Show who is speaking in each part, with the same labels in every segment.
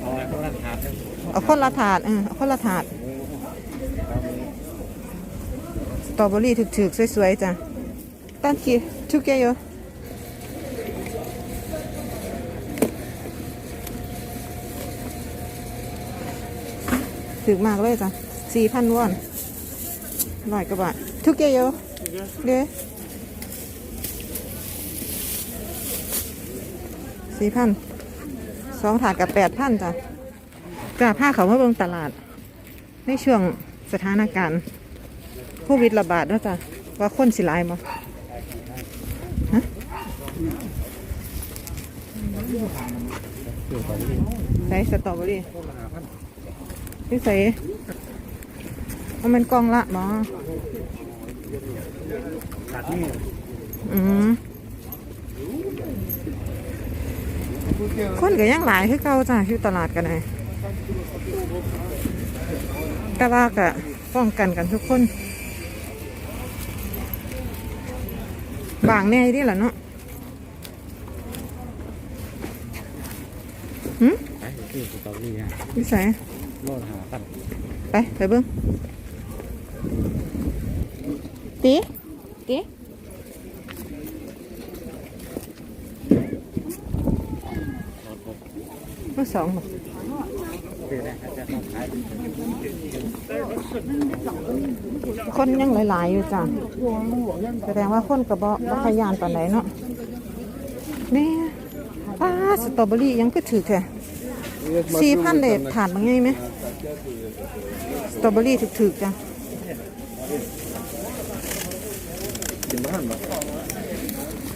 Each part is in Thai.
Speaker 1: เอาอะไรพวกนั้นถาดหนึ่ง
Speaker 2: เอาคนละถาดเออเอาคนละถาดสตรอเบอรี่ถึกๆ สวยๆ จ้ะตั้งกี่ทุกแกโยถึกมากเลยจ้ะสี่พันวอนร้อยกว่าบาททุกแกโยเด้สี่พัน สองถาดกับแปดพันจ้ะจ้าผ้าเขามาเบิ่งตลาด ในช่วงสถานการณ์โควิดระบาดนะจ้ะว่าคนสิลายมาใส่สตรอเบอรี่นี่ใส่เอามันกองละหมออืม คนก็ยังหลายคือเก่าจ้ะอยู่ตลาดกันเลยแต่ว่าก็ป้องกันกันทุกคน บางแน่ดิล่ะเนาะหืม
Speaker 1: ไปที่สตรอเบอรี่ฮะ
Speaker 2: วิสัย
Speaker 1: โลหะพัน
Speaker 2: ไป ไปเบิ้งตีตี
Speaker 1: โลหก
Speaker 2: มาสองหรอ
Speaker 1: เดี๋ยวนะจะต้อง
Speaker 2: คนยังหลาย ๆ อยู่จ้ะแสดงว่าคนกระเบาะพยานปานไหนเนาะนี่ป้าสตรอเบอรี่ยังก็ถือแค่สี่พันเดบถาดมาไงไหมสตรอเบอรี่ถือๆจ้ะ
Speaker 1: กินบ้า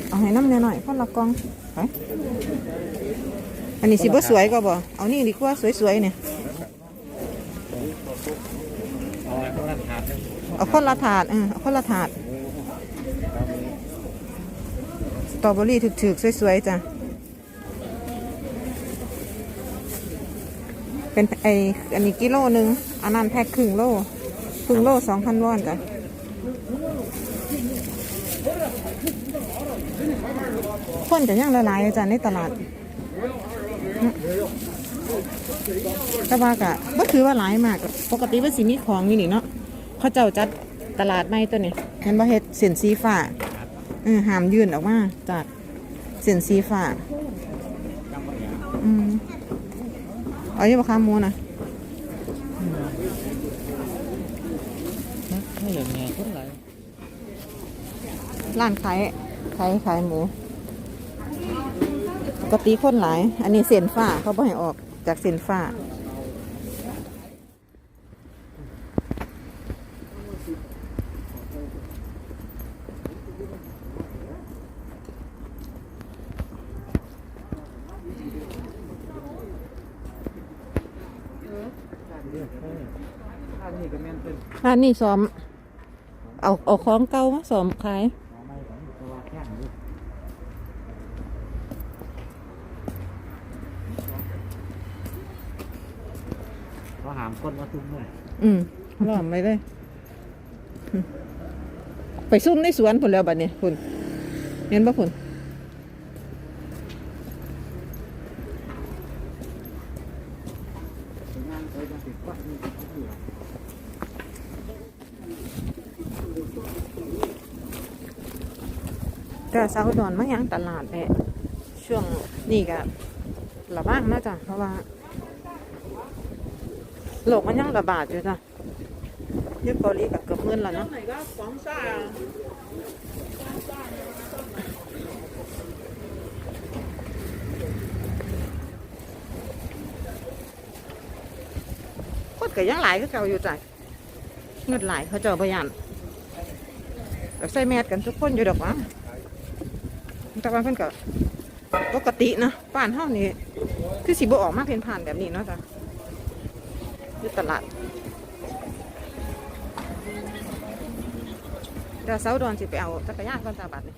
Speaker 2: เอาให้น้ำแน่หน่อยคนละกองไป อันนี้สิบ่สวยก็บ่เอานี่ดีกว่าสวยๆเนี่ย
Speaker 1: เอาอะไรพวกนั้
Speaker 2: อาคนละถาดเออเอาคนละถาดสตรอเบอรี่ถึกๆสวยๆจ้ะเป็นไออันนี้กิโลหนึ่งอันนั้นแพ็คครึ่งโลครึ่งโลสองพันวอนจ้ะคนจะย่างละลายจ้ะในตลาด อืมแต่ว่ากะก็คือว่าหลายมาก ปกติว่าสิมีของอยู่นี่เนาะเขาเจ้าจัดตลาดใหม่ตัวนี้เห็นบ่เฮ็ดเส้นสีฟ้าเออหามยื่นออกมาจากเส้นสีฟ้าอืมเอาอยู่บ่ค้าหมูนะ
Speaker 1: ไม่อย่างไงคนไร
Speaker 2: ร้านขายขายขายหมูป กติคนหลาย อันนี้เส้นฟ้าเขาบ่ให้ออกจากเส้นฟ้า
Speaker 1: ถ้านี่ก็แม่นเป็น
Speaker 2: ร้านนี้ซ้อม เอาเอาของเก่ามาซ้อมขาย
Speaker 1: หอไม้ของตัวแข้งอยู่ เขาหามคนมาทุ่มเลย
Speaker 2: อืมล้อมไปเลย ไปซุ่มในสวนผลแล้วบัดนี้คุณเห็นปะคุณแต่สาวดอนมายังตลาดเนี่ยช่วงนี้ก็ระบาดนะจ๊ะเพราะว่า โรคมันยังระบาดอยู่จ้ะยุคเกาหลีกับเกือบมื่นแล้วเนาะคนก็ยังหลายคือเก่าอยู่จ้ะเงินหลายเขาเจ้าพยานก็ใส่แมสกันทุกคนอยู่ดอกวะแต่ว่าเพิ่นก็ปกตินะบ้านเฮานี่คือสิบ่ออกมากเพ่นผ่านแบบนี้เนาะจ้ะ อยู่ตลาดเดี๋ยวเสาร์ดอนสิไปเอาจักรยานก่อนตาบัดนี่